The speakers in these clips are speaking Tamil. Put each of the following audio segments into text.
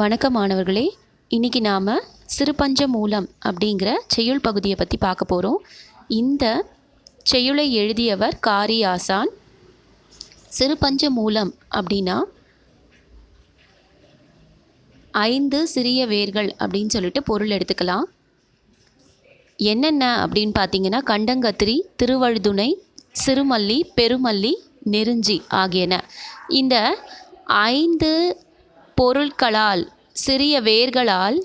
வணக்கம் மாணவர்களே. இன்றைக்கி நாம் சிறுபஞ்ச மூலம் அப்படிங்கிற செய்யுள் பகுதியை பற்றி பார்க்க போகிறோம் இந்த செய்யுளை எழுதியவர் காரி ஆசான். சிறுபஞ்ச மூலம் அப்படின்னா ஐந்து சிறிய வேர்கள் அப்படின்னு சொல்லிட்டு பொருள் எடுத்துக்கலாம். என்னென்ன அப்படின்னு பார்த்தீங்கன்னா கண்டங்கத்திரி திருவழுதுணை சிறுமல்லி பெருமல்லி நெருஞ்சி ஆகியன. இந்த ஐந்து பொருட்களால் சிறிய வேர்களால்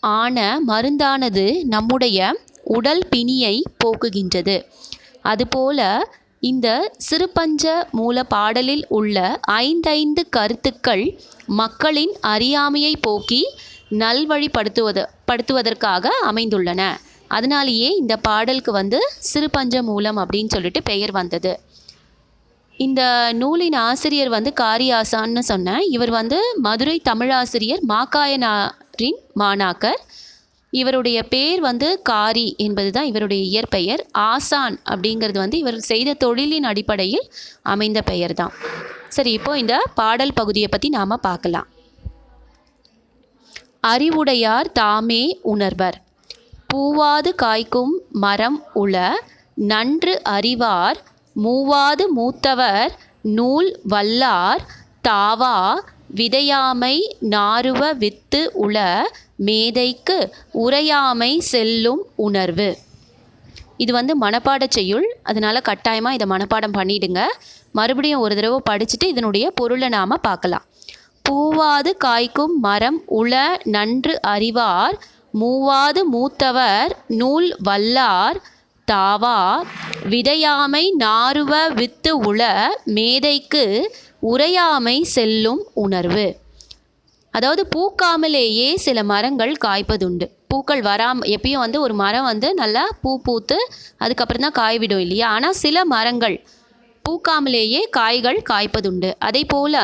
ஆன மருந்தானது நம்முடைய உடல் பிணியை போக்குகின்றது. அதுபோல இந்த சிறுபஞ்ச மூல பாடலில் உள்ள ஐந்தைந்து கருத்துக்கள் மக்களின் அறியாமையை போக்கி நல்வழிப்படுத்துவது படுத்துவதற்காக அமைந்துள்ளன. அதனாலேயே இந்த பாடலுக்கு வந்து சிறுபஞ்ச மூலம் அப்படின்னு சொல்லிட்டு பெயர் வந்தது. இந்த நூலின் ஆசிரியர் வந்து காரியாசான்னு சொன்னேன். இவர் வந்து மதுரை தமிழாசிரியர் மாக்காயனாரின் மாணாக்கர். இவருடைய பேர் வந்து காரி என்பது தான் இவருடைய இயற்பெயர். ஆசான் அப்படிங்கிறது வந்து இவர் செய்த தொழிலின் அடிப்படையில் அமைந்த பெயர் தான் சரி இப்போ இந்த பாடல் பகுதியை பற்றி நாம் பார்க்கலாம். அறிவுடையார் தாமே உணர்வர். பூவாது காய்க்கும் மரம் உள நன்று அறிவார் மூவாது மூத்தவர் நூல் வல்லார் தாவா விதையாமை நாருவ வித்து உள மேதைக்கு உரையாமை செல்லும் உணர்வு. இது வந்து மனப்பாட செய்யுள். அதனால் கட்டாயமாக இதை மனப்பாடம் பண்ணிடுங்க. மறுபடியும் ஒரு தடவை படிச்சுட்டு இதனுடைய பொருளை நாம் பார்க்கலாம். பூவாது காய்க்கும் மரம் உள நன்று அறிவார். மூவாது மூத்தவர் நூல் வல்லார். தாவா விதையாமை நாருவ வித்து உள மேதைக்கு உரையாமை செல்லும் உணர்வு. அதாவது பூக்காமலேயே சில மரங்கள் காய்ப்பதுண்டு. பூக்கள் வராம எப்பயும் வந்து ஒரு மரம் வந்து நல்லா பூ பூத்து அதுக்கப்புறம் தான் காய்விடும் இல்லையா? ஆனால் சில மரங்கள் பூக்காமலேயே காய்கள் காய்ப்பதுண்டு. அதே போல்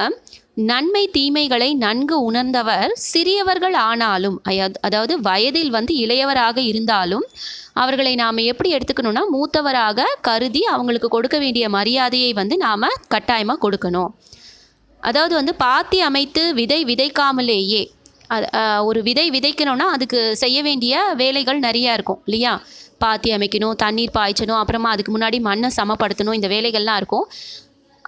நன்மை தீமைகளை நன்கு உணர்ந்தவர் சிறியவர்கள் ஆனாலும் அதாவது வயதில் வந்து இளையவராக இருந்தாலும் அவர்களை நாம் எப்படி எடுத்துக்கணும்னா மூத்தவராக கருதி அவங்களுக்கு கொடுக்க வேண்டிய மரியாதையை வந்து நாம் கட்டாயமாக கொடுக்கணும். அதாவது வந்து பாத்தி அமைத்து விதை விதைக்காமலேயே அது- ஒரு விதை விதைக்கணும்னா அதுக்கு செய்ய வேண்டிய வேலைகள் நிறையா இருக்கும் இல்லையா? பாத்தி அமைக்கணும் தண்ணீர் பாய்ச்சணும் அப்புறமா அதுக்கு முன்னாடி மண்ணை சமப்படுத்தணும் இந்த வேலைகள்லாம் இருக்கும்.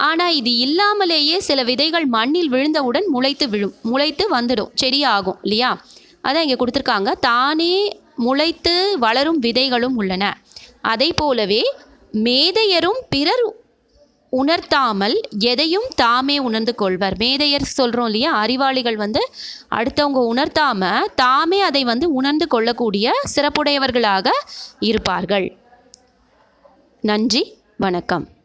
ஆனால் இது இல்லாமலேயே சில விதைகள் மண்ணில் விழுந்தவுடன் முளைத்து விழும் முளைத்து வந்துடும் செடி ஆகும் இல்லையா? அதான் இங்கே கொடுத்துருக்காங்க. தானே முளைத்து வளரும் விதைகளும் உள்ளன. அதை போலவே மேதையரும் பிறர் உணர்த்தாமல் எதையும் தாமே உணர்ந்து கொள்வர். மேதையர் சொல்கிறோம் இல்லையா? அறிவாளிகள் வந்து அடுத்தவங்க உணர்த்தாமல் தாமே அதை வந்து உணர்ந்து கொள்ளக்கூடிய சிறப்புடையவர்களாக இருப்பார்கள். நன்றி வணக்கம்.